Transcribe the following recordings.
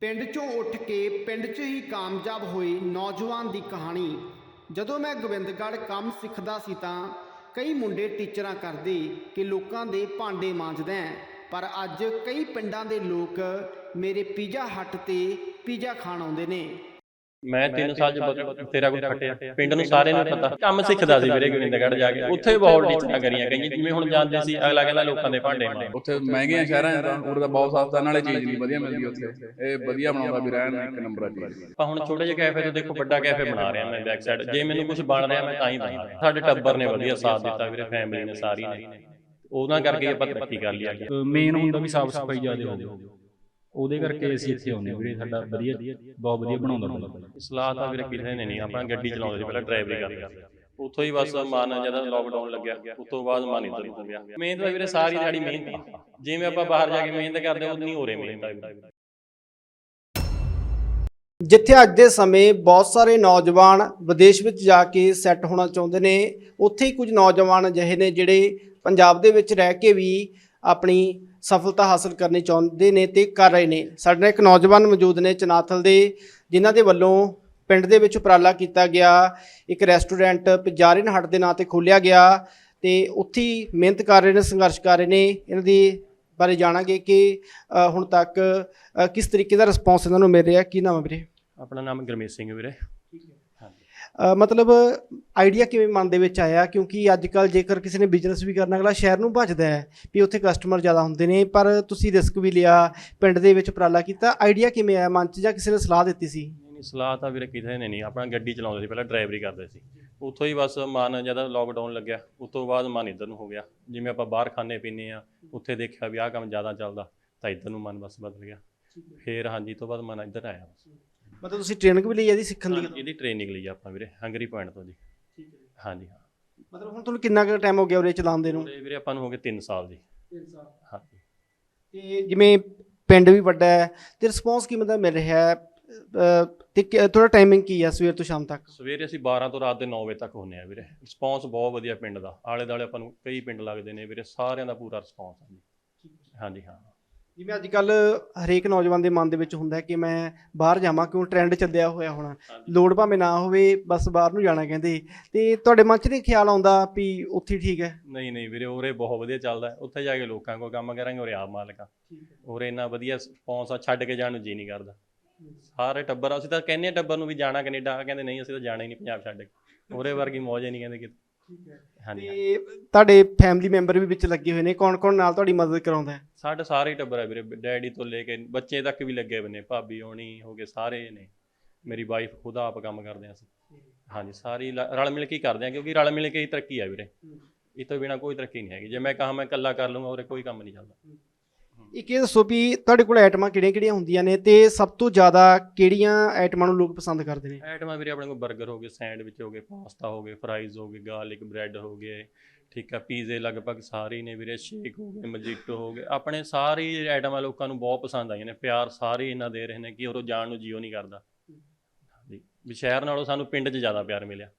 ਪਿੰਡ ਚੋਂ ਉੱਠ ਕੇ ਪਿੰਡ 'ਚ ਹੀ ਕਾਮਯਾਬ ਹੋਏ ਨੌਜਵਾਨ ਦੀ ਕਹਾਣੀ ਜਦੋਂ ਮੈਂ ਗੋਬਿੰਦਗੜ੍ਹ ਕੰਮ ਸਿੱਖਦਾ ਸੀ ਤਾਂ ਕਈ ਮੁੰਡੇ ਟੀਚਰਾਂ ਕਰਦੇ ਕਿ ਲੋਕਾਂ ਦੇ ਭਾਂਡੇ ਮਾਂਜਦਾ ਹੈ। ਪਰ ਅੱਜ ਕਈ ਪਿੰਡਾਂ ਦੇ ਲੋਕ ਮੇਰੇ ਪੀਜ਼ਾ ਹੱਟ ਤੇ ਪੀਜ਼ਾ ਖਾਣ ਆਉਂਦੇ ਨੇ ਮੈਂ 3 ਸਾਲ ਚ ਤੇਰਾ ਕੋਈ ਖੱਟਿਆ। ਪਿੰਡ ਨੂੰ ਸਾਰੇ ਨੂੰ ਪਤਾ। ਕੰਮ ਸਿੱਖਦਾ ਸੀ ਵੀਰੇ ਗੋਬਿੰਦਗੜ੍ਹ ਜਾ ਕੇ। ਉੱਥੇ ਬਹੁਤ ਟੀਚਰਾਂ ਕਰੀਆਂ ਕਈਆਂ ਜਿਵੇਂ ਹੁਣ ਜਾਂਦੇ ਸੀ ਅਗਲਾ ਕਹਿੰਦਾ ਲੋਕਾਂ ਦੇ ਭਾਂਡੇ ਮਾਂਜੋ। ਉੱਥੇ ਮਹਿੰਗੀਆਂ ਸ਼ਹਿਰਾਂ ਤਾਂ ਉਰੇ ਤਾਂ ਬਹੁਤ ਸਸਤਾ ਨਾਲੇ ਚੀਜ਼ ਨਹੀਂ ਵਧੀਆ ਮਿਲਦੀ ਉੱਥੇ। ਇਹ ਵਧੀਆ ਬਣਾਉਂਦਾ ਵੀ ਰਹਿਣ ਇੱਕ ਨੰਬਰ ਆ ਚੀਜ਼। ਆਪਾਂ ਹੁਣ ਛੋਟੇ ਜਿਹੇ ਕੈਫੇ ਤੋਂ ਦੇਖੋ ਵੱਡਾ ਕੈਫੇ ਬਣਾ ਰਿਹਾ ਮੈਂ ਬੈਕ ਸਾਈਡ ਜੇ ਮੈਨੂੰ ਕੁਝ ਬਣ ਰਿਹਾ ਮੈਂ ਤਾਂ ਹੀ ਬਣਾ ਸਾਡੇ ਟੱਬਰ ਨੇ ਵਧੀਆ ਸਾਥ ਦਿੱਤਾ ਵੀਰੇ ਫੈਮਿਲੀ ਨੇ ਸਾਰੀ ਨੇ। ਉਹਨਾਂ ਕਰਕੇ ਆਪਾਂ ਤਰੱਕੀ ਕਰ ਲਈ ਅੱਗੇ ਮੇਨ ਹੁੰਦਾ ਵੀ ਸਾਫ਼ ਸਫ਼ਾਈ ਜ਼ਿਆਦਾ ਹੋਵੇ ਉਹਦੇ ਕਰਕੇ ਅਸੀਂ ਇੱਥੇ ਆਉਂਦੇ ਵੀਰੇ ਸਾਡਾ ਵਧੀਆ ਬਹੁਤ ਵਧੀਆ ਬਣਾਉਂਦਾ ਬੰਦਾ। ਸਲਾਹ ਤਾਂ ਵੀਰੇ ਕਿਸੇ ਨੇ ਨਹੀਂ ਆਪਾਂ ਗੱਡੀ ਚਲਾਉਂਦੇ ਸੀ ਪਹਿਲਾਂ ਡਰਾਈਵਰੀ ਕਰਦੇ ਉੱਥੋਂ ਹੀ ਬਸ ਮਨ ਜਦੋਂ ਲੋਕਡਾਊਨ ਲੱਗਿਆ ਉਸ ਤੋਂ ਬਾਅਦ ਮਨ ਇੱਧਰ ਹੋ ਗਿਆ ਮਿਹਨਤ ਤਾਂ ਵੀਰੇ ਸਾਰੀ ਦਿਹਾੜੀ ਮਿਹਨਤ ਜਿਵੇਂ ਆਪਾਂ ਬਾਹਰ ਜਾ ਕੇ ਮਿਹਨਤ ਕਰਦੇ ਉਨੀ ਹੋ ਰਹੀ ਮਿਹਨਤ ਜਿੱਥੇ ਅੱਜ ਦੇ ਸਮੇਂ ਬਹੁਤ ਸਾਰੇ ਨੌਜਵਾਨ ਵਿਦੇਸ਼ ਵਿੱਚ ਜਾ ਕੇ ਸੈੱਟ ਹੋਣਾ ਚਾਹੁੰਦੇ ਨੇ ਉੱਥੇ ਹੀ ਕੁਝ ਨੌਜਵਾਨ ਅਜਿਹੇ ਨੇ ਜਿਹੜੇ ਪੰਜਾਬ ਦੇ ਵਿੱਚ ਰਹਿ ਕੇ ਵੀ ਆਪਣੀ ਸਫਲਤਾ ਹਾਸਲ ਕਰਨੀ ਚਾਹੁੰਦੇ ਨੇ ਤੇ ਕਰ ਰਹੇ ਨੇ। ਸਾਡੇ ਨਾਲ ਇੱਕ ਨੌਜਵਾਨ ਮੌਜੂਦ ਨੇ ਚਨਾਥਲ ਦੇ, ਜਿਨ੍ਹਾਂ ਦੇ ਵੱਲੋਂ ਪਿੰਡ ਦੇ ਵਿੱਚ ਉਪਰਾਲਾ ਕੀਤਾ ਗਿਆ। ਇੱਕ ਰੈਸਟੋਰੈਂਟ ਪਿਜਾਰਨ ਹੱਟ ਦੇ ਨਾਂ ਤੇ ਖੋਲ੍ਹਿਆ ਗਿਆ ਤੇ ਉੱਥੇ ਮਿਹਨਤ ਕਰ ਰਹੇ ਨੇ, ਸੰਘਰਸ਼ ਕਰ ਰਹੇ ਨੇ। ਇਹਨਾਂ ਦੀ ਬਾਰੇ ਜਾਣਾਂਗੇ ਕਿ ਹੁਣ ਤੱਕ ਕਿਸ ਤਰੀਕੇ ਦਾ ਰਿਸਪੌਂਸ ਇਹਨਾਂ ਨੂੰ ਮਿਲ ਰਿਹਾ। ਕੀ ਨਾਮ ਹੈ ਵੀਰੇ? ਆਪਣਾ ਨਾਮ ਗਰਮੇਸ਼ ਸਿੰਘ ਵੀਰੇ। ਮਤਲਬ ਆਈਡੀਆ ਕਿਵੇਂ ਮਨ ਦੇ ਵਿੱਚ ਆਇਆ? ਕਿਉਂਕਿ ਅੱਜ ਕੱਲ ਜੇਕਰ ਕਿਸੇ ਨੇ ਬਿਜ਼ਨਸ ਵੀ ਕਰਨਾ ਅਗਲਾ ਸ਼ਹਿਰ ਨੂੰ ਭੱਜਦਾ ਹੈ ਵੀ ਉੱਥੇ ਕਸਟਮਰ ਜ਼ਿਆਦਾ ਹੁੰਦੇ ਨੇ ਪਰ ਤੁਸੀਂ ਰਿਸਕ ਵੀ ਲਿਆ ਪਿੰਡ ਦੇ ਵਿੱਚ ਉਪਰਾਲਾ ਕੀਤਾ ਆਈਡੀਆ ਕਿਵੇਂ ਆਇਆ ਮਨ 'ਚ ਜਾਂ ਕਿਸੇ ਨੇ ਸਲਾਹ ਦਿੱਤੀ ਸੀ? ਨਹੀਂ ਨਹੀਂ ਸਲਾਹ ਤਾਂ ਵੀਰੇ ਕਿਸੇ ਨੇ ਨਹੀਂ ਆਪਣਾ ਗੱਡੀ ਚਲਾਉਂਦੇ ਸੀ ਪਹਿਲਾਂ ਡਰਾਈਵਰੀ ਕਰਦੇ ਸੀ। ਉੱਥੋਂ ਹੀ ਬਸ ਮਨ ਜਦੋਂ ਲੋਕਡਾਊਨ ਲੱਗਿਆ ਉਸ ਤੋਂ ਬਾਅਦ ਮਨ ਇੱਧਰ ਨੂੰ ਹੋ ਗਿਆ। ਜਿਵੇਂ ਆਪਾਂ ਬਾਹਰ ਖਾਣੇ ਪੀਣੇ ਆ ਉੱਥੇ ਦੇਖਿਆ ਵੀ ਆਹ ਕੰਮ ਜ਼ਿਆਦਾ ਚੱਲਦਾ ਤਾਂ ਇੱਧਰ ਨੂੰ ਮਨ ਬਸ ਬਦਲ ਗਿਆ। ਫੇਰ ਹਾਂਜੀ ਤੋਂ ਬਾਅਦ ਮਨ ਇੱਧਰ ਆਇਆ। ਬਸ ਮਤਲਬ ਤੁਸੀਂ ਟ੍ਰੇਨਿੰਗ ਵੀ ਲਈ ਇਹਦੀ ਸਿੱਖਣ ਦੀ ਇਹਦੀ ਟ੍ਰੇਨਿੰਗ ਲਈ ਆਪਾਂ ਵੀਰੇ ਹੰਗਰੀ ਪੁਆਇੰਟ ਤੋਂ ਜੀ। ਹਾਂਜੀ ਹਾਂ। ਮਤਲਬ ਹੁਣ ਤੁਹਾਨੂੰ ਕਿੰਨਾ ਕੁ ਟਾਈਮ ਹੋ ਗਿਆ ਉਰੇ ਚਲਾਉਂਦੇ ਨੂੰ? ਵੀਰੇ ਆਪਾਂ ਨੂੰ ਹੋ ਗਏ 3 ਸਾਲ ਜੀ। ਹਾਂਜੀ। ਤੇ ਜਿਵੇਂ ਪਿੰਡ ਵੀ ਵੱਡਾ ਹੈ ਤੇ ਰਿਸਪੌਂਸ ਕਿਵੇਂ ਦਾ ਮਿਲ ਰਿਹਾ ਹੈ? ਤੇ ਥੋੜਾ ਟਾਈਮਿੰਗ ਕੀ ਹੈ ਸਵੇਰ ਤੋਂ ਸ਼ਾਮ ਤੱਕ? ਸਵੇਰੇ ਅਸੀਂ 12 ਤੋਂ ਰਾਤ ਦੇ 9 ਵਜੇ ਤੱਕ ਹੁੰਨੇ ਆ ਵੀਰੇ। ਰਿਸਪੌਂਸ ਬਹੁਤ ਵਧੀਆ ਪਿੰਡ ਦਾ। ਆਲੇ ਦਾਲੇ ਆਪਾਂ ਨੂੰ ਕਈ ਪਿੰਡ ਲੱਗਦੇ ਨੇ ਵੀਰੇ ਸਾਰਿਆਂ ਦਾ ਪੂਰਾ ਰਿਸਪੌਂਸ ਆ ਜੀ। ਹਾਂਜੀ ਹਾਂ। ਜਿਵੇਂ ਅੱਜ ਕੱਲ ਹਰੇਕ ਨੌਜਵਾਨ ਦੇ ਮਨ ਦੇ ਵਿੱਚ ਹੁੰਦਾ ਹੈ ਕਿ ਮੈਂ ਬਾਹਰ ਜਾਵਾਂ ਕਿਉਂ ਟ੍ਰੈਂਡ ਚੱਲਿਆ ਹੋਇਆ ਹੋਣਾ। ਲੋੜ ਭਾਵੇਂ ਨਾ ਹੋਵੇ ਬਸ ਬਾਹਰ ਨੂੰ ਜਾਣਾ ਕਹਿੰਦੇ। ਤੇ ਤੁਹਾਡੇ ਮਨ 'ਚ ਨਹੀਂ ਖਿਆਲ ਆਉਂਦਾ ਵੀ ਉੱਥੇ ਠੀਕ ਹੈ? ਨਹੀਂ ਨਹੀਂ ਵੀਰੇ ਉਰੇ ਬਹੁਤ ਵਧੀਆ ਚੱਲਦਾ। ਉੱਥੇ ਜਾ ਕੇ ਲੋਕਾਂ ਕੋਲ ਕੰਮ ਕਰਾਂਗੇ ਉਰੇ ਆਪ ਮਾਲਕਾਂ ਉਰੇ ਇੰਨਾ ਵਧੀਆ ਰਿਸਪੌਂਸ ਆ ਛੱਡ ਕੇ ਜਾਣ ਨੂੰ ਜੀ ਨਹੀਂ ਕਰਦਾ। ਸਾਰੇ ਟੱਬਰ ਅਸੀਂ ਤਾਂ ਕਹਿੰਦੇ ਆ ਟੱਬਰ ਨੂੰ ਵੀ ਜਾਣਾ ਕੈਨੇਡਾ ਕਹਿੰਦੇ ਨਹੀਂ ਅਸੀਂ ਤਾਂ ਜਾਣਾ ਹੀ ਨਹੀਂ ਪੰਜਾਬ ਛੱਡ ਕੇ। ਉਰੇ ਵਰਗੀ ਮੌਜ ਹੀ ਨਹੀਂ ਕਹਿੰਦੇ ਕਿ ਹਾਂਜੀ ਤੇ ਤੁਹਾਡੇ ਫੈਮਿਲੀ ਮੈਂਬਰ ਵੀ ਵਿੱਚ ਲੱਗੇ ਹੋਏ ਨੇ। ਕੌਣ ਕੌਣ ਨਾਲ ਤੁਹਾਡੀ ਮਦਦ ਕਰਾਉਂਦਾ ਹੈ? ਸਾਡੇ ਸਾਰੇ ਟੱਬਰ ਹੈ ਵੀਰੇ। ਡੈਡੀ ਤੋਂ ਲੈ ਕੇ ਬੱਚੇ ਤੱਕ ਵੀ ਲੱਗੇ ਹੋਏ ਨੇ। ਭਾਬੀ ਹੋਣੀ ਹੋ ਗਏ ਸਾਰੇ ਨੇ। ਮੇਰੀ ਵਾਈਫ ਖੁਦ ਆਪ ਕੰਮ ਕਰਦੇ ਆ ਅਸੀਂ। ਹਾਂਜੀ ਸਾਰੀ ਲ- ਰਲ ਮਿਲ ਕੇ ਹੀ ਕਰਦੇ ਆ ਕਿਉਂਕਿ ਰਲ ਮਿਲ ਕੇ ਹੀ ਤਰੱਕੀ ਆ ਵੀਰੇ। ਇਹ ਤੋਂ ਬਿਨਾ ਕੋਈ ਤਰੱਕੀ ਨਹੀਂ ਹੈਗੀ। ਜੇ ਮੈਂ ਕਹਾਂ ਮੈਂ ਇਕੱਲਾ ਕਰ ਲੂੰਗਾ ਉਰੇ ਕੋਈ ਕੰਮ ਨਹੀਂ ਚੱਲਦਾ। ਇੱਕ ਇਹ ਦੱਸੋ ਵੀ ਤੁਹਾਡੇ ਕੋਲ ਆਈਟਮਾਂ ਕਿਹੜੀਆਂ ਕਿਹੜੀਆਂ ਹੁੰਦੀਆਂ ਨੇ ਤੇ ਸਭ ਤੋਂ ਜ਼ਿਆਦਾ ਕਿਹੜੀਆਂ ਆਈਟਮਾਂ ਨੂੰ ਲੋਕ ਪਸੰਦ ਕਰਦੇ ਨੇ? ਆਈਟਮਾਂ ਵੀਰੇ ਆਪਣੇ ਕੋਲ 버ਗਰ ਹੋ ਗਏ ਸੈਂਡਵਿਚ ਹੋ ਗਏ ਪਾਸਤਾ ਹੋ ਗਏ ਫਰਾਈਜ਼ ਹੋ ਗਏ ਗਾਰਲਿਕ ਬ੍ਰੈਡ ਹੋ ਗਏ ਠੀਕ ਆ ਪੀਜ਼ੇ ਲਗਭਗ ਸਾਰੇ ਹੀ ਨੇ ਵੀਰੇ ਸ਼ੇਕ ਹੋ ਗਏ ਮਜੀਟੋ ਹੋ ਗਏ ਆਪਣੇ ਸਾਰੀ ਆਈਟਮਾਂ ਲੋਕਾਂ ਨੂੰ ਬਹੁਤ ਪਸੰਦ ਆਈਆਂ ਨੇ ਪਿਆਰ ਸਾਰੇ ਇਹਨਾਂ ਦੇ ਰਹੇ ਨੇ ਕਿ ਉਹ ਜਾਣ ਨੂੰ ਜੀਓ ਨਹੀਂ ਕਰਦਾ। ਹਾਂਜੀ ਵੀ ਸ਼ਹਿਰ ਨਾਲੋਂ ਸਾਨੂੰ ਪਿੰਡ 'ਚ ਜ਼ਿਆਦਾ ਪਿਆਰ ਮਿਲਿਆ।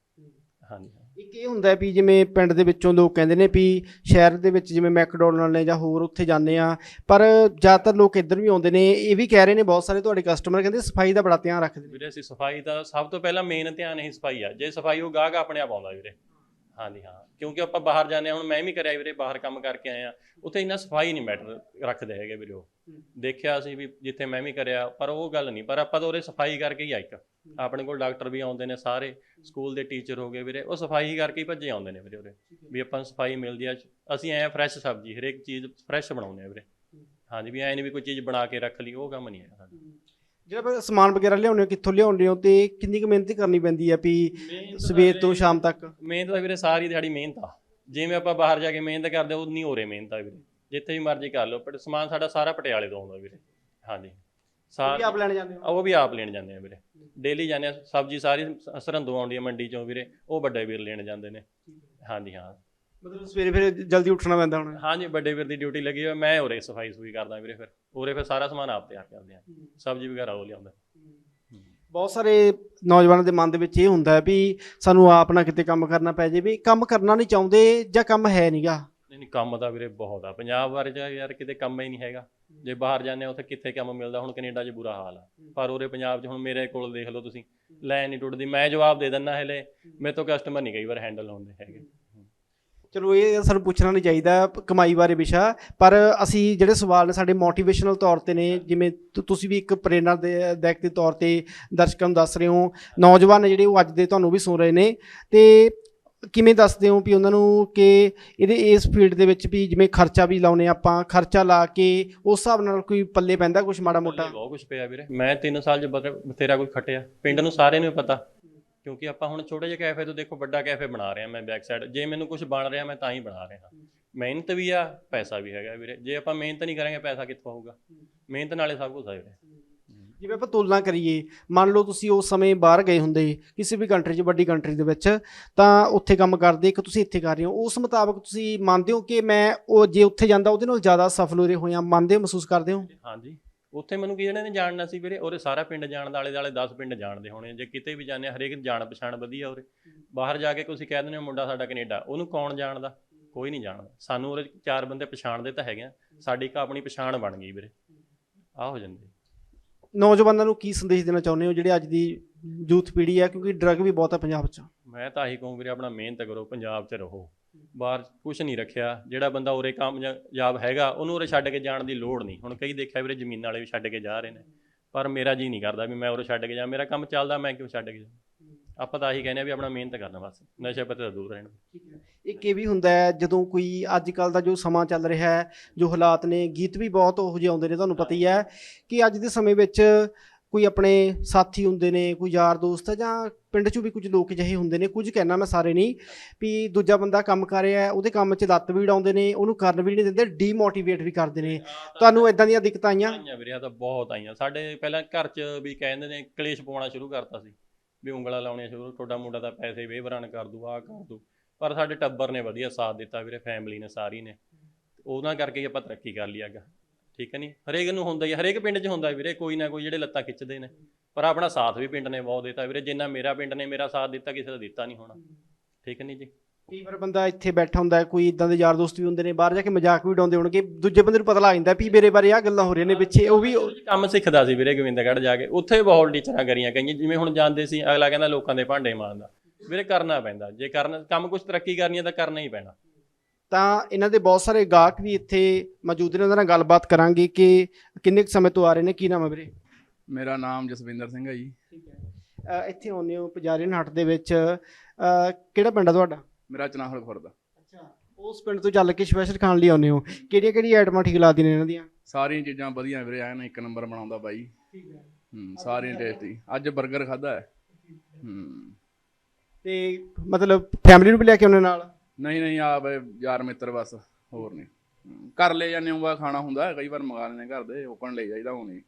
ਹਾਂਜੀ ਇੱਕ ਇਹ ਹੁੰਦਾ ਵੀ ਜਿਵੇਂ ਪਿੰਡ ਦੇ ਵਿੱਚੋਂ ਲੋਕ ਕਹਿੰਦੇ ਨੇ ਵੀ ਸ਼ਹਿਰ ਦੇ ਵਿੱਚ ਜਿਵੇਂ ਮੈਕਡੋਨਲਡ ਨੇ ਜਾਂ ਹੋਰ ਉੱਥੇ ਜਾਂਦੇ ਆ ਪਰ ਜ਼ਿਆਦਾਤਰ ਲੋਕ ਇੱਧਰ ਵੀ ਆਉਂਦੇ ਨੇ, ਇਹ ਵੀ ਕਹਿ ਰਹੇ ਨੇ ਬਹੁਤ ਸਾਰੇ ਤੁਹਾਡੇ ਕਸਟਮਰ ਕਹਿੰਦੇ ਸਫ਼ਾਈ ਦਾ ਬੜਾ ਧਿਆਨ ਰੱਖਦੇ ਨੇ। ਵੀਰੇ ਅਸੀਂ ਸਫ਼ਾਈ ਦਾ ਸਭ ਤੋਂ ਪਹਿਲਾਂ ਮੇਨ ਧਿਆਨ ਹੀ ਸਫ਼ਾਈ ਆ, ਜੇ ਸਫ਼ਾਈ ਉਹ ਗਾਹਕ ਆਪਣੇ ਆਪ ਆਉਂਦਾ ਵੀਰੇ। ਹਾਂਜੀ ਹਾਂ। ਕਿਉਂਕਿ ਆਪਾਂ ਬਾਹਰ ਜਾਂਦੇ ਹਾਂ ਹੁਣ ਮੈਂ ਵੀ ਕਰਿਆ ਵੀਰੇ ਬਾਹਰ ਕੰਮ ਕਰਕੇ ਆਏ ਆ ਉੱਥੇ ਇੰਨਾ ਸਫ਼ਾਈ ਨਹੀਂ ਮੈਟਰ ਰੱਖਦੇ ਹੈਗੇ ਵੀਰੇ ਉਹ। ਦੇਖਿਆ ਸੀ ਵੀ ਜਿੱਥੇ ਮੈਂ ਵੀ ਕਰਿਆ ਪਰ ਉਹ ਗੱਲ ਨਹੀਂ। ਪਰ ਆਪਾਂ ਤਾਂ ਉਰੇ ਸਫ਼ਾਈ ਕਰਕੇ ਹੀ ਆ ਇੱਕ। ਆਪਣੇ ਕੋਲ ਡਾਕਟਰ ਵੀ ਆਉਂਦੇ ਨੇ ਸਾਰੇ ਸਕੂਲ ਦੇ ਟੀਚਰ ਹੋ ਗਏ ਵੀਰੇ ਉਹ ਸਫ਼ਾਈ ਕਰਕੇ ਹੀ ਭੱਜੇ ਆਉਂਦੇ ਨੇ ਵੀਰੇ ਉਰੇ। ਵੀ ਆਪਾਂ ਨੂੰ ਸਫ਼ਾਈ ਮਿਲਦੀ ਆ ਅਸੀਂ ਐ ਫਰੈਸ਼ ਸਬਜ਼ੀ ਹਰੇਕ ਚੀਜ਼ ਫਰੈਸ਼ ਬਣਾਉਂਦੇ ਆ ਵੀਰੇ। ਹਾਂਜੀ ਵੀ ਐ ਨਹੀਂ ਵੀ ਕੋਈ ਚੀਜ਼ ਬਣਾ ਕੇ ਰੱਖ ਲਈ ਉਹ ਕੰਮ ਨਹੀਂ ਹੈਗਾ ਸਾਡਾ। ਜਿਹੜਾ ਆਪਾਂ ਸਮਾਨ ਵਗੈਰਾ ਲਿਆਉਂਦੇ ਹੋ ਕਿੱਥੋਂ ਲਿਆਉਂਦੇ ਹੋ ਤੇ ਕਿੰਨੀ ਕੁ ਮਿਹਨਤ ਕਰਨੀ ਪੈਂਦੀ ਆ ਵੀ ਸਵੇਰ ਤੋਂ ਸ਼ਾਮ ਤੱਕ? ਮਿਹਨਤ ਤਾਂ ਵੀਰੇ ਸਾਰੀ ਦਿਹਾੜੀ ਮਿਹਨਤ ਆ। ਜਿਵੇਂ ਆਪਾਂ ਬਾਹਰ ਜਾ ਕੇ ਮਿਹਨਤ ਕਰਦੇ ਉਹ ਨਹੀਂ ਹੋ ਰਹੀ ਮਿਹਨਤ ਆ ਵੀਰੇ। ਜਿੱਥੇ ਵੀ ਮਰਜ਼ੀ ਕਰ ਲਓ ਪਰ ਸਮਾਨ ਸਾਡਾ ਸਾਰਾ ਪਟਿਆਲੇ ਤੋਂ ਆਉਂਦਾ ਵੀਰੇ। ਹਾਂਜੀ। ਵੀ ਸਾਰਾ ਆਪ ਲੈਣ ਜਾਂਦੇ ਹੋ? ਉਹ ਵੀ ਆਪ ਲੈਣ ਜਾਂਦੇ ਆ ਵੀਰੇ। ਡੇਲੀ ਜਾਂਦੇ ਆ ਸਬਜ਼ੀ ਸਾਰੀ ਸਰਹੰਦੋਂ ਆਉਂਦੀ ਆ ਮੰਡੀ ਚੋਂ ਵੀਰੇ। ਉਹ ਵੱਡੇ ਵੀਰ ਲੈਣ ਜਾਂਦੇ ਨੇ। ਹਾਂਜੀ ਹਾਂ। ਮਤਲਬ ਸਵੇਰੇ ਫਿਰ ਜਲਦੀ ਉੱਠਣਾ ਪੈਂਦਾ ਹੁਣ। ਹਾਂਜੀ ਵੱਡੇ ਵੀਰ ਦੀ ਡਿਊਟੀ ਲੱਗੀ ਹੋਈ ਮੈਂ ਉਰੇ ਸਫ਼ਾਈ ਸੁਈ ਕਰਦਾ ਵੀਰੇ ਫਿਰ। ਉਰੇ ਫਿਰ ਸਾਰਾ ਸਮਾਨ ਆਪ ਤਿਆਰ ਕਰਦੇ ਆ। ਸਬਜ਼ੀ ਵਗੈਰਾ ਉਹ ਲਿਆਉਂਦਾ। ਬਹੁਤ ਸਾਰੇ ਨੌਜਵਾਨਾਂ ਦੇ ਮਨ ਦੇ ਵਿੱਚ ਇਹ ਹੁੰਦਾ ਹੈ ਵੀ ਸਾਨੂੰ ਆਪ ਨਾ ਕਿਤੇ ਕੰਮ ਕਰਨਾ ਪੈ ਜੇ ਵੀ ਕੰਮ ਕਰਨਾ ਨਹੀਂ ਚਾਹੁੰਦੇ ਜਾਂ ਕੰਮ ਹੈ ਨਹੀਂਗਾ ਨਹੀਂ ਨਹੀਂ ਕੰਮ ਤਾਂ ਵੀਰੇ ਬਹੁਤ ਆ। ਪੰਜਾਬ ਬਾਰੇ ਜਾਂ ਯਾਰ ਕਿਤੇ ਕੰਮ ਹੀ ਨਹੀਂ ਹੈਗਾ। ਜੇ ਬਾਹਰ ਜਾਂਦੇ ਆ ਉੱਥੇ ਕਿੱਥੇ ਕੰਮ ਮਿਲਦਾ? ਹੁਣ ਕੈਨੇਡਾ 'ਚ ਬੁਰਾ ਹਾਲ ਆ। ਪਰ ਉਰੇ ਪੰਜਾਬ 'ਚ ਹੁਣ ਮੇਰੇ ਕੋਲ ਦੇਖ ਲਓ ਤੁਸੀਂ। ਲਾਈਨ ਨਹੀਂ ਟੁੱਟਦੀ। ਮੈਂ ਜਵਾਬ ਦੇ ਦਿੰਦਾ ਹਲੇ। ਮੇਰੇ ਤੋਂ ਕਸਟਮਰ ਨਹੀਂ ਕਈ ਵਾਰ ਹੈਂਡਲ ਹੁੰਦੇ ਹੈਗੇ। ਚਲੋ ਇਹ ਸਾਨੂੰ ਪੁੱਛਣਾ ਨਹੀਂ ਚਾਹੀਦਾ ਕਮਾਈ ਬਾਰੇ ਵਿਸ਼ਾ, ਪਰ ਅਸੀਂ ਜਿਹੜੇ ਸਵਾਲ ਨੇ ਸਾਡੇ ਮੋਟੀਵੇਸ਼ਨਲ ਤੌਰ ਤੇ ਨੇ, ਜਿਵੇਂ ਤੁਸੀਂ ਵੀ ਇੱਕ ਪ੍ਰੇਰਨਾ ਦੇ ਦਾਇਕ ਦੇ ਤੌਰ ਤੇ ਦਰਸ਼ਕਾਂ ਨੂੰ ਦੱਸ ਰਹੇ ਹੋ, ਨੌਜਵਾਨ ਨੇ ਜਿਹੜੇ ਉਹ ਅੱਜ ਦੇ ਤੁਹਾਨੂੰ ਵੀ ਸੁਣ ਰਹੇ ਨੇ, ਤੇ ਕਿਵੇਂ ਦੱਸਦੇ ਹੋ ਵੀ ਉਹਨਾਂ ਨੂੰ ਕਿ ਇਹਦੇ ਇਸ ਫੀਲਡ ਦੇ ਵਿੱਚ ਵੀ ਜਿਵੇਂ ਖਰਚਾ ਵੀ ਲਾਉਨੇ ਆਪਾਂ, ਖਰਚਾ ਲਾ ਕੇ ਉਸ ਹਿਸਾਬ ਨਾਲ ਕੋਈ ਪੱਲੇ ਪੈਂਦਾ ਕੁਝ ਮਾੜਾ ਮੋਟਾ? ਬਹੁਤ ਕੁਝ ਪਿਆ ਵੀਰੇ। ਮੈਂ 3 ਸਾਲ 'ਚ ਬਥੇਰਾ ਕੁਝ ਖੱਟਿਆ। ਪਿੰਡ ਨੂੰ ਸਾਰਿਆਂ ਨੂੰ ਪਤਾ। ਕਿਉਂਕਿ ਆਪਾਂ ਹੁਣ ਛੋਟੇ ਜਿਹੇ ਕੈਫੇ ਤੋਂ ਦੇਖੋ ਵੱਡਾ ਕੈਫੇ ਬਣਾ ਰਹੇ ਮੈਂ ਬੈਕ ਸਾਈਡ ਜੇ ਮੈਨੂੰ ਕੁਝ ਬਣ ਰਿਹਾ ਮੈਂ ਤਾਂ ਹੀ ਬਣਾ ਰਿਹਾ। ਮਿਹਨਤ ਵੀ ਆ ਪੈਸਾ ਵੀ ਹੈਗਾ ਵੀਰੇ। ਜੇ ਆਪਾਂ ਮਿਹਨਤ ਨਹੀਂ ਕਰਾਂਗੇ ਪੈਸਾ ਕਿੱਥੋਂ ਆਊਗਾ? ਮਿਹਨਤ ਨਾਲੇ ਸਭ ਕੁਝ ਆ ਵੀਰੇ। ਜਿਵੇਂ ਆਪਾਂ ਤੁਲਨਾ ਕਰੀਏ ਮੰਨ ਲਓ ਤੁਸੀਂ ਉਸ ਸਮੇਂ ਬਾਹਰ ਗਏ ਹੁੰਦੇ ਕਿਸੇ ਵੀ ਕੰਟਰੀ 'ਚ ਵੱਡੀ ਕੰਟਰੀ ਦੇ ਵਿੱਚ ਤਾਂ ਉੱਥੇ ਕੰਮ ਕਰਦੇ ਇੱਕ ਤੁਸੀਂ ਇੱਥੇ ਕਰ ਰਹੇ ਹੋ। ਉਸ ਮੁਤਾਬਕ ਤੁਸੀਂ ਮੰਨਦੇ ਹੋ ਕਿ ਮੈਂ ਉਹ ਜੇ ਉੱਥੇ ਜਾਂਦਾ ਉਹਦੇ ਨਾਲ ਜ਼ਿਆਦਾ ਸਫਲ ਹੋ ਰਹੇ ਹੋਇਆ ਮੰਨਦੇ ਹੋ ਮਹਿਸੂਸ ਕਰਦੇ ਹੋ? ਹਾਂਜੀ। ਉੱਥੇ ਮੈਨੂੰ ਕੀ ਜਿਹੜੇ ਨੇ ਜਾਣਨਾ ਸੀ ਵੀਰੇ ਉਹਰੇ ਸਾਰਾ ਪਿੰਡ ਜਾਣਦਾ ਆਲੇ ਦਾਲੇ 10 ਪਿੰਡ ਜਾਣਦੇ ਹੋਣੇ ਜੇ ਕਿਤੇ ਵੀ ਜਾਂਦੇ ਹਰੇਕ ਜਾਣ ਪਛਾਣ ਵਧੀਆ ਉਰੇ। ਬਾਹਰ ਜਾ ਕੇ ਤੁਸੀਂ ਕਹਿ ਦਿੰਦੇ ਹੋ ਮੁੰਡਾ ਸਾਡਾ ਕੈਨੇਡਾ ਉਹਨੂੰ ਕੌਣ ਜਾਣਦਾ? ਕੋਈ ਨਹੀਂ ਜਾਣਦਾ। ਸਾਨੂੰ ਉਰੇ ਚਾਰ ਬੰਦੇ ਪਛਾਣਦੇ ਤਾਂ ਹੈਗੇ ਆ ਸਾਡੀ ਇੱਕ ਆਪਣੀ ਪਛਾਣ ਬਣ ਗਈ ਵੀਰੇ। ਆ ਹੋ ਜਾਂਦੀ ਨੌਜਵਾਨਾਂ ਨੂੰ ਕੀ ਸੰਦੇਸ਼ ਦੇਣਾ ਚਾਹੁੰਦੇ ਹੋ ਜਿਹੜੇ ਅੱਜ ਦੀ ਯੂਥ ਪੀੜ੍ਹੀ ਹੈ? ਕਿਉਂਕਿ ਡਰੱਗ ਵੀ ਬਹੁਤ ਹੈ ਪੰਜਾਬ 'ਚ। ਮੈਂ ਤਾਂ ਆਹੀ ਕਹੂੰ ਵੀਰੇ ਆਪਣਾ ਮਿਹਨਤ ਕਰੋ ਪੰਜਾਬ 'ਚ ਰਹੋ। ਬਾਹਰ ਕੁਝ ਨਹੀਂ ਰੱਖਿਆ। ਜਿਹੜਾ ਬੰਦਾ ਉਰੇ ਕਾਮਯਾਬ ਹੈਗਾ, ਉਹਨੂੰ ਉਰੇ ਛੱਡ ਕੇ ਜਾਣ ਦੀ ਲੋੜ ਨਹੀਂ। ਹੁਣ ਕਈ ਦੇਖਿਆ ਵੀਰੇ, ਜ਼ਮੀਨ ਵਾਲੇ ਵੀ ਛੱਡ ਕੇ ਜਾ ਰਹੇ ਨੇ। ਪਰ ਮੇਰਾ ਜੀ ਨਹੀਂ ਕਰਦਾ ਵੀ ਮੈਂ ਉਰੇ ਛੱਡ ਕੇ ਜਾ, ਮੇਰਾ ਕੰਮ ਚੱਲਦਾ, ਮੈਂ ਕਿਉਂ ਛੱਡ ਕੇ ਜਾ? ਆਪਾਂ ਤਾਂ ਆਹੀ ਕਹਿੰਦੇ ਆ ਵੀ ਆਪਣਾ ਮਿਹਨਤ ਕਰਨਾ ਬਸ, ਨਸ਼ੇ ਪੱਤੇ ਤੋਂ ਦੂਰ ਰਹਿਣਾ। ਇੱਕ ਇਹ ਵੀ ਹੁੰਦਾ ਹੈ? ਜਦੋਂ ਕੋਈ ਅੱਜ ਕੱਲ ਦਾ ਜੋ ਸਮਾਂ ਚੱਲ ਰਿਹਾ ਹੈ, ਜੋ ਹਾਲਾਤ ਨੇ, ਗੀਤ ਵੀ ਬਹੁਤ ਉਹੋ ਜਿਹੇ ਆਉਂਦੇ ਨੇ, ਤੁਹਾਨੂੰ ਪਤਾ ਹੀ ਹੈ ਕਿ ਅੱਜ ਦੇ ਸਮੇਂ ਵਿੱਚ ਕੋਈ ਆਪਣੇ ਸਾਥੀ ਹੁੰਦੇ ਨੇ ਕੋਈ ਯਾਰ ਦੋਸਤ ਹੈ ਜਾਂ ਪਿੰਡ 'ਚੋਂ ਵੀ ਕੁਝ ਲੋਕ ਜਿਹੇ ਹੁੰਦੇ ਨੇ ਕੁਝ ਕਹਿਣਾ ਮੈਂ ਸਾਰੇ ਨਹੀਂ ਵੀ ਦੂਜਾ ਬੰਦਾ ਕੰਮ ਕਰ ਰਿਹਾ ਹੈ ਉਹਦੇ ਕੰਮ 'ਚ ਲੱਤ ਵੀ ਉਡਾਉਂਦੇ ਨੇ ਉਹਨੂੰ ਕਰਨ ਵੀ ਨਹੀਂ ਦਿੰਦੇ ਡੀਮੋਟੀਵੇਟ ਵੀ ਕਰਦੇ ਨੇ। ਤੁਹਾਨੂੰ ਇਦਾਂ ਦੀਆਂ ਦਿੱਕਤਾਂ ਆਈਆਂ? ਆਈਆਂ ਵੀਰੇ ਆਹ ਤਾਂ ਬਹੁਤ ਆਈਆਂ। ਸਾਡੇ ਪਹਿਲਾਂ ਘਰ 'ਚ ਵੀ ਕਹਿੰਦੇ ਨੇ ਕਲੇਸ਼ ਪਾਉਣਾ ਸ਼ੁਰੂ ਕਰਤਾ ਸੀ ਵੀ ਉਂਗਲਾਂ ਲਾਉਣੀਆਂ ਸ਼ੁਰੂ ਤੁਹਾਡਾ ਮੁੰਡਾ ਤਾਂ ਪੈਸੇ ਵੇਵਰਨ ਕਰ ਦੂ ਆਹ ਕਰ ਦੂ। ਪਰ ਸਾਡੇ ਟੱਬਰ ਨੇ ਵਧੀਆ ਸਾਥ ਦਿੱਤਾ ਵੀਰੇ ਫੈਮਿਲੀ ਨੇ ਸਾਰੀ ਨੇ। ਉਹਨਾਂ ਕਰਕੇ ਹੀ ਆਪਾਂ ਤਰੱਕੀ ਕਰ ਲਈ ਅੱਗਾ। ਠੀਕ ਹੈ ਨਹੀਂ ਹਰੇਕ ਨੂੰ ਹੁੰਦਾ ਹੀ ਹਰੇਕ ਪਿੰਡ 'ਚ ਹੁੰਦਾ ਵੀਰੇ ਕੋਈ ਨਾ ਕੋਈ ਜਿਹੜੇ ਲੱਤਾਂ ਖਿੱਚਦੇ ਨੇ। ਪਰ ਆਪਣਾ ਸਾਥ ਵੀ ਪਿੰਡ ਨੇ ਬਹੁਤ ਦਿੱਤਾ ਵੀਰੇ ਜਿੰਨਾ ਮੇਰਾ ਪਿੰਡ ਨੇ ਮੇਰਾ ਸਾਥ ਦਿੱਤਾ ਕਿਸੇ ਦਾ ਦਿੱਤਾ ਨਹੀਂ ਹੋਣਾ। ਠੀਕ ਹੈ ਨਹੀਂ ਜੀ? ਕਈ ਵਾਰ ਬੰਦਾ ਇੱਥੇ ਬੈਠਾ ਹੁੰਦਾ ਹੈ ਕੋਈ ਇਦਾਂ ਦੇ ਯਾਰ ਦੋਸਤ ਵੀ ਹੁੰਦੇ ਨੇ ਬਾਹਰ ਜਾ ਕੇ ਮਜ਼ਾਕ ਵੀ ਉਡਾਉਂਦੇ ਹੋਣਗੇ ਦੂਜੇ ਬੰਦੇ ਨੂੰ ਪਤਾ ਲੱਗ ਜਾਂਦਾ ਵੀ ਮੇਰੇ ਬਾਰੇ ਆਹ ਗੱਲਾਂ ਹੋ ਰਹੀਆਂ ਨੇ ਪਿੱਛੇ ਉਹ ਵੀ ਕੰਮ ਸਿੱਖਦਾ ਸੀ ਵੀਰੇ ਗੋਬਿੰਦਗੜ੍ਹ ਜਾ ਕੇ ਉੱਥੇ ਬਹੁਤ ਟੀਚਰਾਂ ਕਰੀਆਂ ਕਈਆਂ ਜਿਵੇਂ ਹੁਣ ਜਾਂਦੇ ਸੀ ਅਗਲਾ ਕਹਿੰਦਾ ਲੋਕਾਂ ਦੇ ਭਾਂਡੇ ਮਾਂਜਦਾ। ਵੀਰੇ ਕਰਨਾ ਪੈਂਦਾ ਜੇ ਕਰਨ ਕੰਮ ਕੁਝ ਤਰੱਕੀ ਕਰਨੀ ਹੈ ਤਾਂ ਕਰਨਾ ਹੀ ਪੈਣਾ। ਤਾਂ ਇਹਨਾਂ ਦੇ ਬਹੁਤ ਸਾਰੇ ਗਾਹਕ ਵੀ ਇੱਥੇ ਮੌਜੂਦ ਨੇ ਉਹਨਾਂ ਨਾਲ ਗੱਲਬਾਤ ਕਰਾਂਗੇ ਕਿ ਕਿੰਨੇ ਕੁ ਸਮੇਂ ਤੋਂ ਆ ਰਹੇ ਨੇ ਕੀ ਨਾਮ ਹੈ ਵੀਰੇ? ਮੇਰਾ ਨਾਮ ਜਸਵਿੰਦਰ ਸਿੰਘ ਹੈ ਜੀ। ਠੀਕ ਹੈ। ਇੱਥੇ ਆਉਂਦੇ ਹੋ ਪੁਜਾਰੀਨ ਹੱਟ ਦੇ ਵਿੱਚ। ਕਿਹੜਾ ਪਿੰਡ ਆ ਤੁਹਾਡਾ? ਮੇਰਾ ਚਨਾਹਲ ਖੁਰਦ ਅੱਛਾ ਉਸ ਪਿੰਡ ਤੋਂ ਚੱਲ ਕੇ ਸਪੈਸ਼ਲ ਖਾਣ ਲਈ ਆਉਂਦੇ ਹੋ। ਕਿਹੜੀਆਂ ਕਿਹੜੀਆਂ ਆਈਟਮਾਂ ਠੀਕ ਲੱਗਦੀਆਂ ਨੇ ਇਹਨਾਂ ਦੀਆਂ? ਸਾਰੀਆਂ ਚੀਜ਼ਾਂ ਵਧੀਆ ਵੀਰੇ ਐਨ ਇੱਕ ਨੰਬਰ ਬਣਾਉਂਦਾ ਬਾਈ। ਠੀਕ ਹੈ। ਹੂੰ ਸਾਰੀਆਂ ਟੇਸਟੀ ਅੱਜ 버ਗਰ ਖਾਦਾ ਹੈ। ਹੂੰ। ਤੇ ਮਤਲਬ ਫੈਮਿਲੀ ਨੂੰ ਵੀ ਲੈ ਕੇ ਆਉਂਦੇ ਨਾਲ? ਨਹੀਂ ਨਹੀਂ ਆ ਬਈ ਯਾਰ ਮਿੱਤਰ ਬਸ ਹੋਰ ਨਹੀਂ। ਘਰ ਲੈ ਜਾਂਦੇ ਹਾਂ ਖਾਣਾ ਹੁੰਦਾ ਹੈ, ਕਈ ਵਾਰ ਮੰਗਾ ਲੈਂਦੇ ਘਰ ਦੇ ਓਪਨ ਲੈ ਜਾਈਦਾ ਹੁਣ।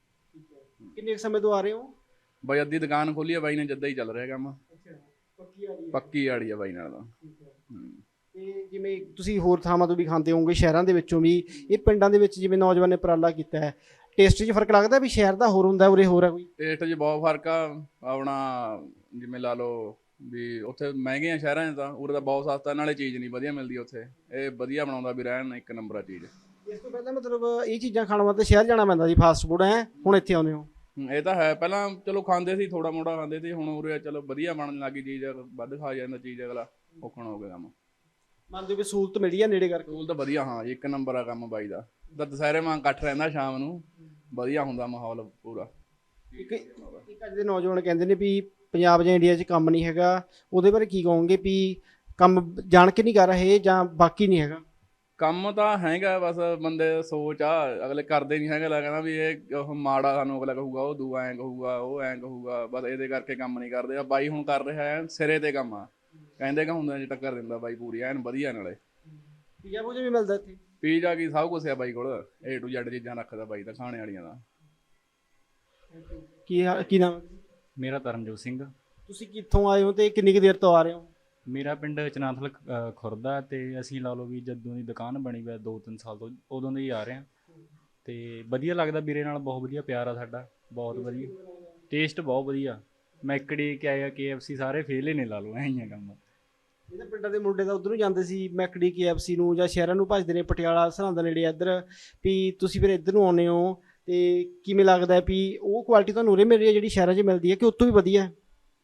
ਕਿੰਨੇ ਸਮੇਂ ਤੋਂ ਆ ਰਹੇ ਹੋ? ਬਾਈ ਅੱਧੀ ਦੁਕਾਨ ਖੋਲੀ ਹੈ ਬਾਈ ਨੇ ਜੱਦਾਂ ਹੀ ਚੱਲ ਰਿਹਾ ਕੰਮ। ਪੱਕੀ ਆ ਪੱਕੀ ਆੜੀ ਹੈ ਬਾਈ ਨਾਲ ਤਾਂ। ਤੇ ਜਿਵੇਂ ਤੁਸੀਂ ਹੋਰ ਥਾਵਾਂ ਤੋਂ ਵੀ ਖਾਂਦੇ ਹੋਵੋਗੇ ਸ਼ਹਿਰਾਂ ਦੇ ਵਿੱਚੋਂ ਵੀ ਇਹ ਪਿੰਡਾਂ ਦੇ ਵਿੱਚ ਜਿਵੇਂ ਨੌਜਵਾਨ ਨੇ ਉਪਰਾਲਾ ਕੀਤਾ ਹੈ ਟੇਸਟ 'ਚ ਫ਼ਰਕ ਲੱਗਦਾ ਵੀ ਸ਼ਹਿਰ ਦਾ ਹੋਰ ਹੁੰਦਾ ਉਰੇ ਹੋਰ ਹੈ ਕੋਈ? ਟੇਸਟ 'ਚ ਬਹੁਤ ਫ਼ਰਕ ਆ ਆਪਣਾ ਜਿਵੇਂ ਲਾ ਲਓ ਵੀ ਉੱਥੇ ਮਹਿੰਗੀਆਂ ਸ਼ਹਿਰਾਂ 'ਚ ਤਾਂ ਉਰੇ ਤਾਂ ਬਹੁਤ ਸਸਤਾ ਨਾਲੇ ਚੀਜ਼ ਨਹੀਂ ਵਧੀਆ ਮਿਲਦੀ ਉੱਥੇ। ਇਹ ਵਧੀਆ ਬਣਾਉਂਦਾ ਵੀ ਰਹਿਣ ਇੱਕ ਨੰਬਰ ਆ ਚੀਜ਼। ਇਸ ਤੋਂ ਪਹਿਲਾਂ ਮਤਲਬ ਇਹ ਚੀਜ਼ਾਂ ਖਾਣ ਵਾਸਤੇ ਸ਼ਹਿਰ ਜਾਣਾ ਪੈਂਦਾ ਸੀ ਫਾਸਟ ਫੂਡ ਹੈ? ਹੁਣ ਇੱਥੇ ਆਉਂਦੇ ਹੋ? ਹੂੰ, ਇਹ ਤਾਂ ਹੈ। ਪਹਿਲਾਂ ਚਲੋ ਖਾਂਦੇ ਸੀ ਥੋੜਾ ਮੋੜਾ ਖਾਂਦੇ ਸੀ ਹੁਣ ਉਰੇ ਚਲੋ ਵਧੀਆ ਬਣਨ ਲੱਗੀ ਚੀਜ਼ ਵੱਧ ਖਾ ਜਾਂਦਾ ਚੀਜ਼ ਅਗਲਾ ਔਖਣ ਹੋ ਗਿਆ ਕੰਮ। ਮੰਨਦੇ ਵੀ ਸਹੂਲਤ ਮਿਲੀ ਆ ਨੇੜੇ ਕਰਕੇ। ਸਕੂਲ ਤਾਂ ਵਧੀਆ ਹਾਂ ਜੀ, ਇੱਕ ਨੰਬਰ ਆ ਕੰਮ ਬਾਈ ਦਾ। ਤਾਂ ਦੁਸਹਿਰੇ ਮਾਂ ਇਕੱਠ ਰਹਿੰਦਾ ਸ਼ਾਮ ਨੂੰ। ਵਧੀਆ ਹੁੰਦਾ ਮਾਹੌਲ ਪੂਰਾ। ਇੱਕ ਇੱਕ ਅੱਜ ਦੇ ਨੌਜਵਾਨ ਕਹਿੰਦੇ ਨੇ ਵੀ ਪੰਜਾਬ ਜਾਂ ਇੰਡੀਆ 'ਚ ਕੰਮ ਨਹੀਂ ਹੈਗਾ। ਉਹਦੇ ਬਾਰੇ ਕੀ ਕਹੋਗੇ ਵੀ ਕੰਮ ਜਾਣ ਕੇ ਨਹੀਂ ਕਰ ਰਹੇ ਜਾਂ ਬਾਕੀ ਨਹੀਂ ਹੈਗਾ? ਕੰਮ ਤਾਂ ਹੈਗਾ ਬਸ ਬੰਦੇ ਦੀ ਸੋਚ ਆ ਅਗਲੇ ਕਰਦੇ ਨਹੀਂ ਹੈਗੇ ਕਹਿੰਦਾ ਵੀ ਇਹ ਉਹ ਮਾੜਾ ਸਾਨੂੰ ਅਗਲਾ ਕਹੂਗਾ ਉਹ ਦੂਆ ਐਂ ਕਹੂਗਾ ਉਹ ਐਂ ਕਹੂਗਾ ਬਸ ਇਹਦੇ ਕਰਕੇ ਕੰਮ ਨਹੀਂ ਕਰਦੇ। ਆ ਬਾਈ ਹੁਣ ਕਰ ਰਿਹਾ ਹੈ ਸਿਰੇ ਤੇ ਕੰਮ ਆ। ਕਹਿੰਦੇ ਕਿ ਹੁੰਦਾ ਜੀ ਟੱਕਰ ਦਿੰਦਾ ਬਾਈ ਪੂਰੀ ਐਨ ਵਧੀਆ ਨਾਲੇ। ਪੀਜ਼ਾ ਪੂਜਾ ਵੀ ਮਿਲਦਾ ਇੱਥੇ? ਪੀਜ਼ਾ ਕੀ ਸਭ ਕੁਝ ਆ ਬਾਈ ਕੋਲ। A to Z ਚੀਜ਼ਾਂ ਰੱਖਦਾ ਬਾਈ ਤਾਂ ਖਾਣੇ ਵਾਲੀਆਂ ਦਾ। ਕੀ ਕੀ ਨਾਮ ਹੈ? ਮੇਰਾ ਤਰਨਜੋਤ ਸਿੰਘ। ਤੁਸੀਂ ਕਿੱਥੋਂ ਆਏ ਹੋ ਤੇ ਕਿੰਨੀ ਕੁ ਦੇਰ ਤੋਂ ਆ ਰਹੇ ਹੋ? ਮੇਰਾ ਪਿੰਡ ਚਨਾਥਲ ਅ, ਖੁਰਦਾ ਤੇ ਅਸੀਂ ਲਾ ਲਓ ਵੀ ਜਦੋਂ ਦੀ ਦੁਕਾਨ ਬਣੀ ਹੋਈ 2-3 ਸਾਲ ਤੋਂ ਉਦੋਂ ਦੇ ਹੀ ਆ ਰਹੇ ਹਾਂ। ਤੇ ਵਧੀਆ ਲੱਗਦਾ ਵੀਰੇ ਨਾਲ ਬਹੁਤ ਵਧੀਆ ਪਿਆਰ ਆ ਸਾਡਾ ਬਹੁਤ ਵਧੀਆ। ਟੇਸਟ ਬਹੁਤ ਵਧੀਆ। ਮੈਕੜੀ ਕਿ ਆਇਆ KFC ਸਾਰੇ ਫੇਲ ਹੀ ਨੇ ਲਾ ਲਓ ਐਂ ਹੀ ਆ ਕੰਮ। ਇਹਦੇ ਪਿੰਡਾਂ ਦੇ ਮੁੰਡੇ ਤਾਂ ਉਧਰੋਂ ਜਾਂਦੇ ਸੀ ਮੈਕਡੀ ਕੇਐਫਸੀ ਨੂੰ ਜਾਂ ਸ਼ਹਿਰਾਂ ਨੂੰ ਭੱਜਦੇ ਨੇ ਪਟਿਆਲਾ ਸਰਹੰਦ ਨੇੜੇ ਇੱਧਰ। ਵੀ ਤੁਸੀਂ ਫਿਰ ਇੱਧਰ ਨੂੰ ਆਉਂਦੇ ਹੋ ਤੇ ਕਿਵੇਂ ਲੱਗਦਾ ਵੀ ਉਹ ਕੁਆਲਿਟੀ ਤੁਹਾਨੂੰ ਉਰੇ ਮਿਲ ਰਹੀ ਹੈ ਜਿਹੜੀ ਸ਼ਹਿਰਾਂ 'ਚ ਮਿਲਦੀ ਹੈ ਕਿ ਉਤੋਂ ਵੀ ਵਧੀਆ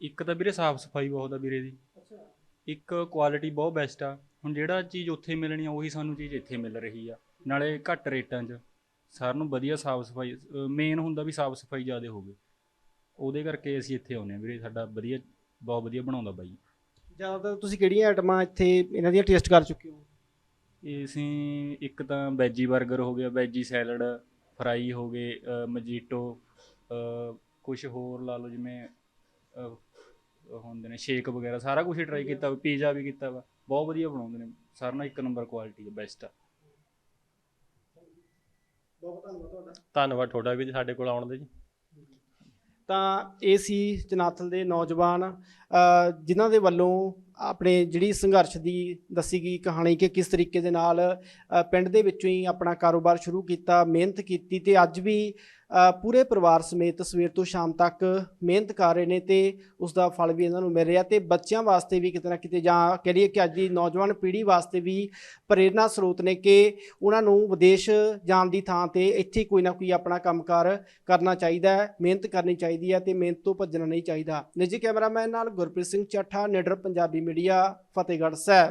ਇੱਕ ਤਾਂ ਵੀਰੇ ਸਾਫ਼ ਸਫ਼ਾਈ ਬਹੁਤ ਆ ਵੀਰੇ ਦੀ। ਇੱਕ ਕੁਆਲਿਟੀ ਬਹੁਤ ਬੈਸਟ ਆ। ਹੁਣ ਜਿਹੜਾ ਚੀਜ਼ ਉੱਥੇ ਮਿਲਣੀ ਆ ਉਹੀ ਸਾਨੂੰ ਚੀਜ਼ ਇੱਥੇ ਮਿਲ ਰਹੀ ਆ। ਨਾਲੇ ਘੱਟ ਰੇਟਾਂ 'ਚ। ਸਾਰਿਆਂ ਨੂੰ ਵਧੀਆ ਸਾਫ਼ ਸਫ਼ਾਈ ਮੇਨ ਹੁੰਦਾ ਵੀ ਸਾਫ਼ ਸਫ਼ਾਈ ਜ਼ਿਆਦਾ ਹੋਵੇ। ਉਹਦੇ ਕਰਕੇ ਅਸੀਂ ਇੱਥੇ ਆਉਂਦੇ ਹਾਂ ਵੀਰੇ ਸਾਡਾ ਵਧੀਆ ਬਹੁਤ ਵਧੀਆ ਬਣਾਉਂਦਾ ਬਾਈ। ਜ਼ਿਆਦਾਤਰ ਤੁਸੀਂ ਕਿਹੜੀਆਂ ਆਈਟਮਾਂ ਇੱਥੇ ਇਹਨਾਂ ਦੀਆਂ ਟੇਸਟ ਕਰ ਚੁੱਕੇ ਹੋ? ਇਹ ਅਸੀਂ ਇੱਕ ਤਾਂ ਵੈਜੀ 버ਗਰ ਹੋ ਗਿਆ ਵੈਜੀ ਸੈਲਡ ਫਰਾਈ ਹੋ ਗਏ ਮਜੀਟੋ ਕੁਝ ਹੋਰ ਲਾ ਲਓ ਜਿਵੇਂ ਹੁੰਦੇ ਨੇ ਸ਼ੇਕ ਵਗੈਰਾ ਸਾਰਾ ਕੁਝ ਟਰਾਈ ਕੀਤਾ ਪੀਜ਼ਾ ਵੀ ਕੀਤਾ ਵਾ ਬਹੁਤ ਵਧੀਆ ਬਣਾਉਂਦੇ ਨੇ ਸਾਰਿਆਂ ਨਾਲ ਇੱਕ ਨੰਬਰ ਕੁਆਲਿਟੀ ਹੈ ਬੈਸਟ ਆ। ਬਹੁਤ ਧੰਨਵਾਦ ਤੁਹਾਡਾ। ਧੰਨਵਾਦ ਤੁਹਾਡਾ ਵੀ ਸਾਡੇ ਕੋਲ ਆਉਣ ਦੇ ਜੀ। ਤਾਂ ਇਹ ਸੀ ਜਨਾਥਲ ਦੇ ਨੌਜਵਾਨ ਜਿਨ੍ਹਾਂ ਦੇ ਵੱਲੋਂ ਆਪਣੇ ਜਿਹੜੀ ਸੰਘਰਸ਼ ਦੀ ਦੱਸੀ ਗਈ ਕਹਾਣੀ ਕਿ ਕਿਸ ਤਰੀਕੇ ਦੇ ਨਾਲ ਪਿੰਡ ਦੇ ਵਿੱਚੋਂ ਹੀ ਆਪਣਾ ਕਾਰੋਬਾਰ ਸ਼ੁਰੂ ਕੀਤਾ, ਮਿਹਨਤ ਕੀਤੀ ਤੇ ਅੱਜ ਵੀ ਪੂਰੇ ਪਰਿਵਾਰ ਸਮੇਤ ਸਵੇਰ ਤੋਂ ਸ਼ਾਮ ਤੱਕ ਮਿਹਨਤ ਕਰ ਰਹੇ ਨੇ ਤੇ ਉਸ ਦਾ ਫਲ ਵੀ ਇਹਨਾਂ ਨੂੰ ਮਿਲ ਰਿਹਾ ਤੇ ਬੱਚਿਆਂ ਵਾਸਤੇ ਵੀ ਕਿਤੇ ਨਾ ਕਿਤੇ ਜਾਂ ਕਹਿ ਲਈਏ ਕਿ ਅੱਜ ਦੀ ਨੌਜਵਾਨ ਪੀੜ੍ਹੀ ਵਾਸਤੇ ਵੀ ਪ੍ਰੇਰਨਾ ਸਰੋਤ ਨੇ ਕਿ ਉਹਨਾਂ ਨੂੰ ਵਿਦੇਸ਼ ਜਾਣ ਦੀ ਥਾਂ ਤੇ ਇੱਥੇ ਕੋਈ ਨਾ ਕੋਈ ਆਪਣਾ ਕੰਮਕਾਰ ਕਰਨਾ ਚਾਹੀਦਾ ਹੈ, ਮਿਹਨਤ ਕਰਨੀ ਚਾਹੀਦੀ ਹੈ ਤੇ ਮਿਹਨਤ ਤੋਂ ਭੱਜਣਾ ਨਹੀਂ ਚਾਹੀਦਾ। ਨਿੱਜੀ ਕੈਮਰਾਮੈਨ ਨਾਲ ਗੁਰਪ੍ਰੀਤ ਸਿੰਘ ਚੱਠਾ ਨਿਡਰ ਪੰਜਾਬੀ ਮੀਡੀਆ ਫਤਿਹਗੜ੍ਹ ਸਾਹਿਬ।